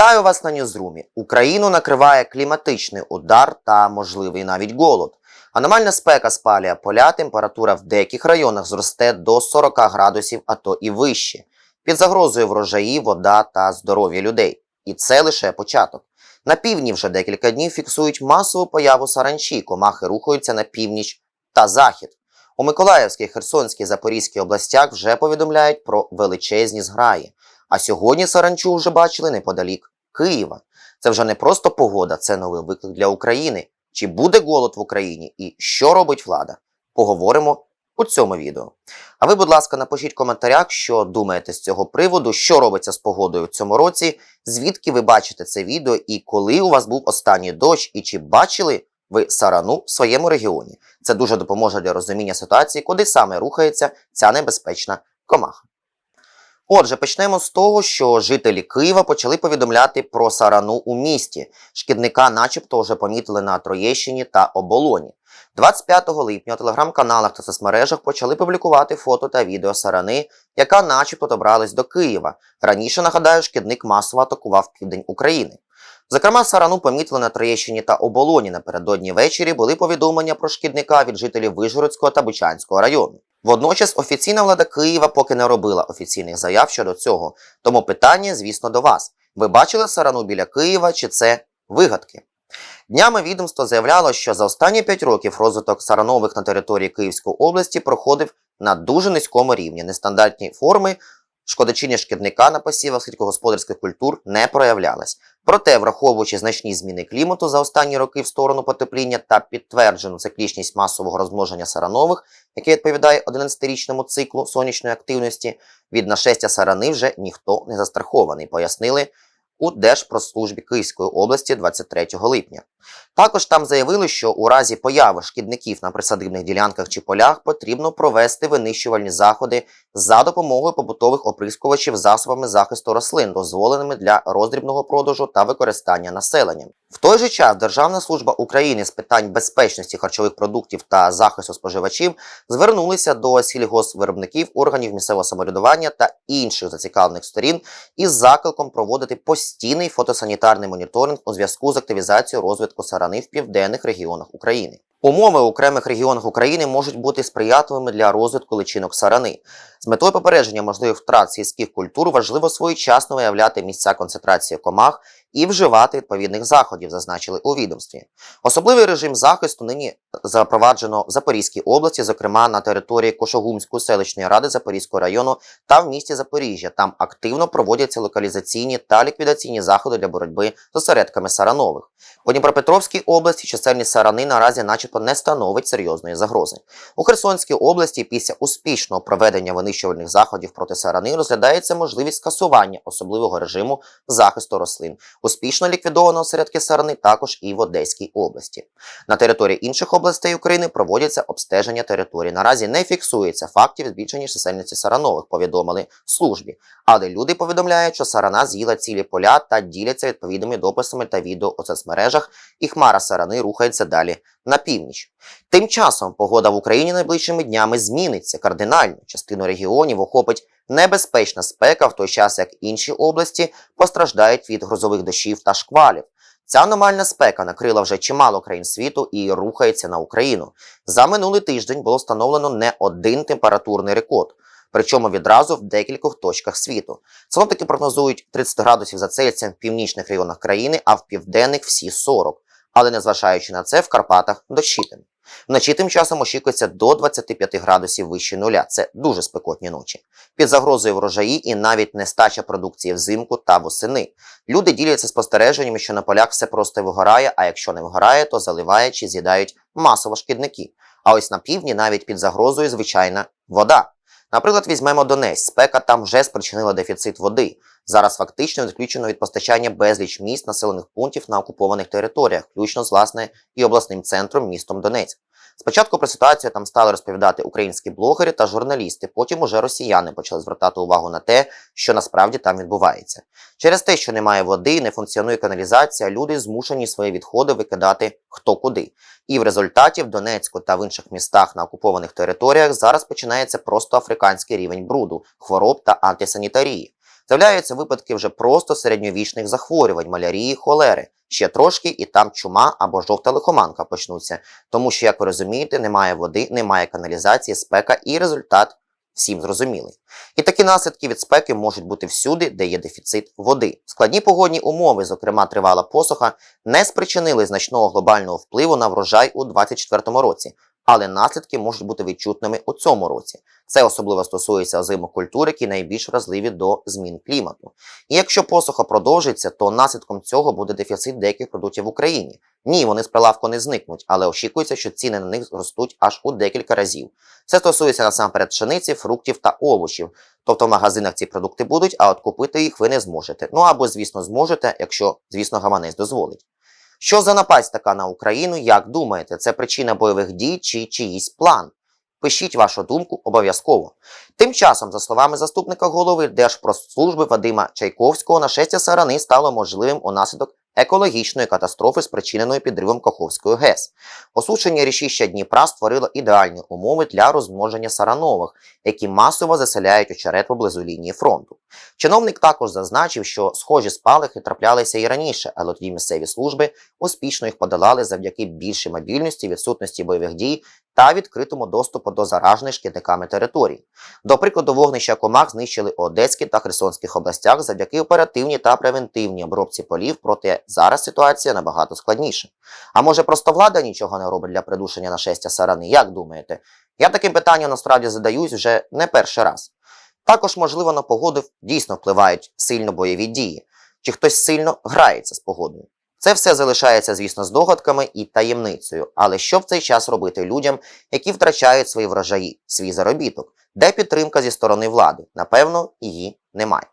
Вітаю вас на Ньюзрумі. Україну накриває кліматичний удар та можливий навіть голод. Аномальна спека спалює поля, температура в деяких районах зросте до 40 градусів, а то і вище. Під загрозою врожаї, вода та здоров'я людей. І це лише початок. На півдні вже декілька днів фіксують масову появу саранчі, комахи рухаються на північ та захід. У Миколаївській, Херсонській, Запорізькій областях вже повідомляють про величезні зграї. А сьогодні саранчу вже бачили неподалік Києва. Це вже не просто погода, це новий виклик для України. Чи буде голод в Україні і що робить влада? Поговоримо у цьому відео. А ви, будь ласка, напишіть в коментарях, що думаєте з цього приводу, що робиться з погодою в цьому році, звідки ви бачите це відео і коли у вас був останній дощ, і чи бачили ви сарану в своєму регіоні. Це дуже допоможе для розуміння ситуації, куди саме рухається ця небезпечна комаха. Отже, почнемо з того, що жителі Києва почали повідомляти про сарану у місті. Шкідника, начебто, вже помітили на Троєщині та оболоні. 25 липня у телеграм-каналах та соцмережах почали публікувати фото та відео сарани, яка, начебто, добралась до Києва. Раніше нагадаю, шкідник масово атакував південь України. Зокрема, сарану помітили на Троєщині та оболоні. Напередодні ввечері були повідомлення про шкідника від жителів Вижгородського та Бучанського району. Водночас офіційна влада Києва поки не робила офіційних заяв щодо цього. Тому питання, звісно, до вас: ви бачили сарану біля Києва чи це вигадки? Днями відомство заявляло, що за останні 5 років розвиток саранових на території Київської області проходив на дуже низькому рівні. Нестандартні форми шкодочиння шкідника на посівах сільськогосподарських культур не проявлялись. Проте, враховуючи значні зміни клімату за останні роки в сторону потепління та підтверджену циклічність масового розмноження саранових, яке відповідає 11-річному циклу сонячної активності, від нашестя сарани вже ніхто не застрахований, пояснили у Держпродслужбі Київської області 23 липня. Також там заявили, що у разі появи шкідників на присадибних ділянках чи полях потрібно провести винищувальні заходи за допомогою побутових оприскувачів засобами захисту рослин, дозволеними для роздрібного продажу та використання населенням. В той же час Державна служба України з питань безпечності харчових продуктів та захисту споживачів звернулися до сільгоспвиробників, органів місцевого самоврядування та інших зацікавлених сторін із закликом проводити постійний фотосанітарний моніторинг у зв'язку з активізацією розвитку сарани в південних регіонах України. Умови в окремих регіонах України можуть бути сприятливими для розвитку личинок сарани. З метою попередження можливих втрат сільських культур важливо своєчасно виявляти місця концентрації комах і вживати відповідних заходів, зазначили у відомстві. Особливий режим захисту нині запроваджено в Запорізькій області, зокрема на території Кошогумської селищної ради Запорізького району та в місті Запоріжжя. Там активно проводяться локалізаційні та ліквідаційні заходи для боротьби з осередками саранових. У Дніпропетровській області чисельність сарани наразі, начебто, не становить серйозної загрози. У Херсонській області після успішного проведення винищувальних заходів проти сарани розглядається можливість скасування особливого режиму захисту рослин. Успішно ліквідовано осередки сарани також і в Одеській області. На території інших областей України проводяться обстеження території. Наразі не фіксується фактів збільшення чисельності саранових, повідомили в службі. Але люди повідомляють, що сарана з'їла цілі поля та діляться відповідними дописами та відео у соцмережах, і хмара сарани рухається далі на північ. Тим часом погода в Україні найближчими днями зміниться кардинально. Частину регіонів охопить небезпечна спека, в той час як інші області постраждають від грозових дощів та шквалів. Ця аномальна спека накрила вже чимало країн світу і рухається на Україну. За минулий тиждень було встановлено не один температурний рекорд. Причому відразу в декількох точках світу. Синоптики прогнозують 30 градусів за Цельсієм в північних районах країни, а в південних всі 40. Але незважаючи на це, в Карпатах дощитиме. Вночі тим часом очікується до 25 градусів вище нуля. Це дуже спекотні ночі. Під загрозою врожаї і навіть нестача продукції взимку та восени. Люди діляться спостереженнями, що на полях все просто вигорає, а якщо не вигорає, то заливає чи з'їдають масово шкідники. А ось на півдні навіть під загрозою звичайна вода. Наприклад, візьмемо Донець, спека там вже спричинила дефіцит води. Зараз фактично відключено від постачання безліч міст населених пунктів на окупованих територіях, включно з власне і обласним центром містом Донецьк. Спочатку про ситуацію там стали розповідати українські блогери та журналісти, потім уже росіяни почали звертати увагу на те, що насправді там відбувається. Через те, що немає води, не функціонує каналізація, люди змушені свої відходи викидати хто куди. І в результаті в Донецьку та в інших містах на окупованих територіях зараз починається просто африканський рівень бруду, хвороб та антисанітарії. З'являються випадки вже просто середньовічних захворювань, малярії, холери. Ще трошки, і там чума або жовта лихоманка почнуться, тому що, як ви розумієте, немає води, немає каналізації, спека, і результат всім зрозумілий. І такі наслідки від спеки можуть бути всюди, де є дефіцит води. Складні погодні умови, зокрема тривала посуха, не спричинили значного глобального впливу на врожай у 2024 році, але наслідки можуть бути відчутними у цьому році. Це особливо стосується озимих культур, які найбільш вразливі до змін клімату. І якщо посуха продовжиться, то наслідком цього буде дефіцит деяких продуктів в Україні. Ні, вони з прилавку не зникнуть, але очікується, що ціни на них зростуть аж у декілька разів. Це стосується насамперед пшениці, фруктів та овочів. Тобто в магазинах ці продукти будуть, а от купити їх ви не зможете. Ну або, звісно, зможете, якщо, звісно, гаманець дозволить. Що за напасть така на Україну, як думаєте, це причина бойових дій чи чиїсь план? Пишіть вашу думку обов'язково. Тим часом, за словами заступника голови Держпродслужби Вадима Чайковського, нашестя сарани стало можливим унаслідок екологічної катастрофи, спричиненої підривом Каховської ГЕС. Осушення річища Дніпра створило ідеальні умови для розмноження саранових, які масово заселяють очерет поблизу лінії фронту. Чиновник також зазначив, що схожі спалахи траплялися і раніше, але тоді місцеві служби успішно їх подолали завдяки більшій мобільності, відсутності бойових дій та відкритому доступу до заражених шкідниками територій. До прикладу, вогнища комах знищили у Одеській та Херсонських областях завдяки оперативній та превентивній обробці полів, зараз ситуація набагато складніша. А може просто влада нічого не робить для придушення нашестя сарани? Як думаєте? Я таким питанням насправді задаюсь вже не перший раз. Також, можливо, на погоду дійсно впливають сильно бойові дії, чи хтось сильно грається з погодою. Це все залишається, звісно, здогадками і таємницею. Але що в цей час робити людям, які втрачають свої врожаї, свій заробіток? Де підтримка зі сторони влади? Напевно, її немає.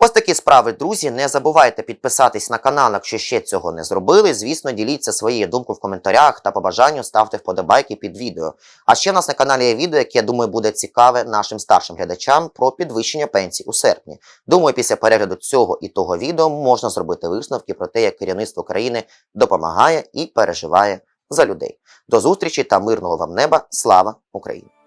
Ось такі справи, друзі. Не забувайте підписатись на канал, якщо ще цього не зробили. Звісно, діліться своєю думкою в коментарях та по бажанню ставте вподобайки під відео. А ще в нас на каналі є відео, яке думаю буде цікаве нашим старшим глядачам про підвищення пенсій у серпні. Думаю, після перегляду цього і того відео можна зробити висновки про те, як керівництво країни допомагає і переживає за людей. До зустрічі та мирного вам неба. Слава Україні!